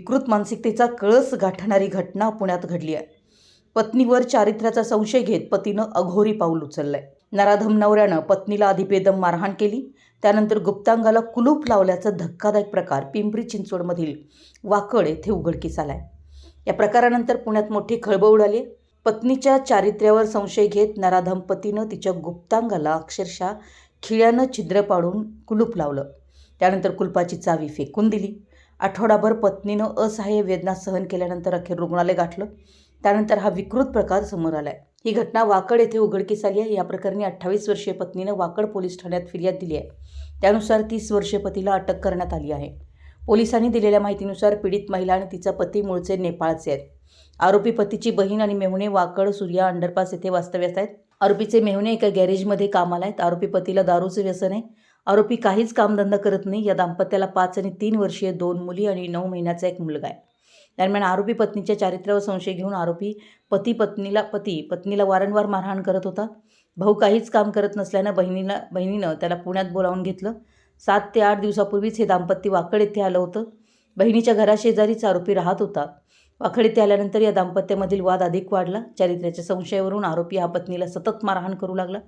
विकृत मानसिकतेचा कळस गाठणारी घटना पुण्यात घडली आहे. पत्नीवर चारित्र्याचा संशय घेत पतीनं अघोरी पाऊल उचललंय. नराधम नवऱ्यानं पत्नीला अधिपेदम मारहाण केली. त्यानंतर गुप्तांगाला कुलूप लावल्याचा धक्कादायक प्रकार पिंपरी चिंचवडमधील वाकड येथे उघडकीस आलाय. या प्रकारानंतर पुण्यात मोठी खळबळ उडाली पत्नीच्या चारित्र्यावर संशय घेत नराधम पतीनं तिच्या गुप्तांगाला अक्षरशः खिळ्यानं छिद्र पाडून कुलूप लावलं. त्यानंतर कुलपाची चावी फेकून दिली. आठवडाभर पत्नीनं असहाय्य वेदना सहन केल्यानंतर अखेर रुग्णालय गाठलं. त्यानंतर हा विकृत प्रकार समोर आला आहे ही घटना वाकड येथे उघडकीस आली आहे. या प्रकरणी अठ्ठावीस वर्षीय पत्नीनं वाकड पोलीस ठाण्यात फिर्याद दिली आहे. त्यानुसार तीस वर्षीय पतीला अटक करण्यात आली आहे. पोलिसांनी दिलेल्या माहितीनुसार पीडित महिला आणि तिचा पती मूळचे नेपाळचे आहेत. आरोपी पतीची बहीण आणि मेहुणे वाकड सूर्या अंडरपास येथे वास्तव्यास आहेत. आरोपीचे मेहुणे एका गॅरेजमध्ये कामाला आहेत. आरोपी पतीला दारूचे व्यसन आहे. आरोपी काहीच कामधंदा करत नाही. या दाम्पत्याला पाच आणि तीन वर्षीय दोन मुली आणि नऊ महिन्याचा एक मुलगा आहे. दरम्यान आरोपी पत्नीच्या चारित्र्यावर संशय घेऊन आरोपी पती पत्नीला पती पत्नीला वारंवार मारहाण करत होता. भाऊ काहीच काम करत नसल्यानं बहिणीला बहिणीनं त्याला पुण्यात बोलावून घेतलं. सात ते आठ दिवसापूर्वीच हे दाम्पत्य वाकड येथे आलं होतं. बहिणीच्या घराशेजारीच आरोपी राहत होता. वाकड येथे आल्यानंतर या दाम्पत्यामधील वाद अधिक वाढला. चारित्र्याच्या संशयावरून आरोपी हा पत्नीला सतत मारहाण करू लागला.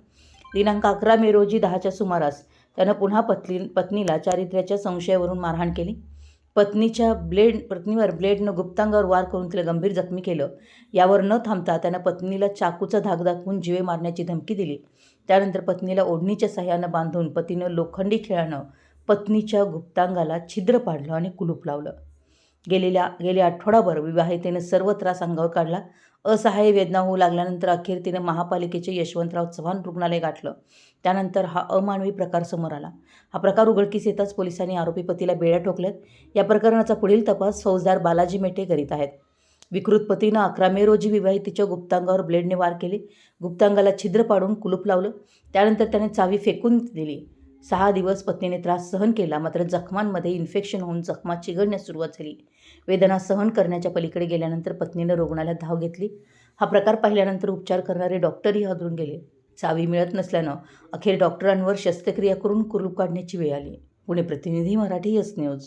दिनांक अकरा मे रोजी दहाच्या सुमारास त्यानं पुन्हा पत्नी पत्नीला चारित्र्याच्या संशयावरून मारहाण केली. पत्नीच्या ब्लेड पत्नीवर ब्लेडनं गुप्तांगावर वार करून तिला गंभीर जखमी केलं. यावर न थांबता त्यानं पत्नीला चाकूचा धाक दाखवून जीवे मारण्याची धमकी दिली. त्यानंतर पत्नीला ओढणीच्या सहाय्यानं बांधून पतीनं लोखंडी खेळानं पत्नीच्या गुप्तांगाला छिद्र पाडलं आणि कुलूप लावलं. गेलेल्या गेले आठवडाभर विवाहितेने सर्व त्रास अंगावर काढला. असहाय्य वेदना होऊ लागल्यानंतर अखेर तिने महापालिकेचे यशवंतराव चव्हाण रुग्णालय गाठलं. त्यानंतर हा अमानवी प्रकार समोर आला. हा प्रकार उघडकीस येताच पोलिसांनी आरोपी पतीला बेड्या ठोकल्यात. या प्रकरणाचा पुढील तपास फौजदार बालाजी मेटे करीत आहेत. विकृत पतीनं अकरा मे रोजी विवाहितेच्या गुप्तांगावर ब्लेडने वार केले. गुप्तांगाला छिद्र पाडून कुलूप लावलं. त्यानंतर त्याने चावी फेकून दिली. सहा दिवस पत्नीने त्रास सहन केला मात्र जखमांमध्ये इन्फेक्शन होऊन जखमा चिघळण्यास सुरुवात झाली. वेदना सहन करण्याच्या पलीकडे गेल्यानंतर पत्नीनं रुग्णालयात धाव घेतली. हा प्रकार पाहिल्यानंतर उपचार करणारे डॉक्टरही हादरून गेले. चावी मिळत नसल्यानं अखेर डॉक्टरांवर शस्त्रक्रिया करून कुरूप काढण्याची वेळ आली. पुणे प्रतिनिधी मराठी यस न्यूज.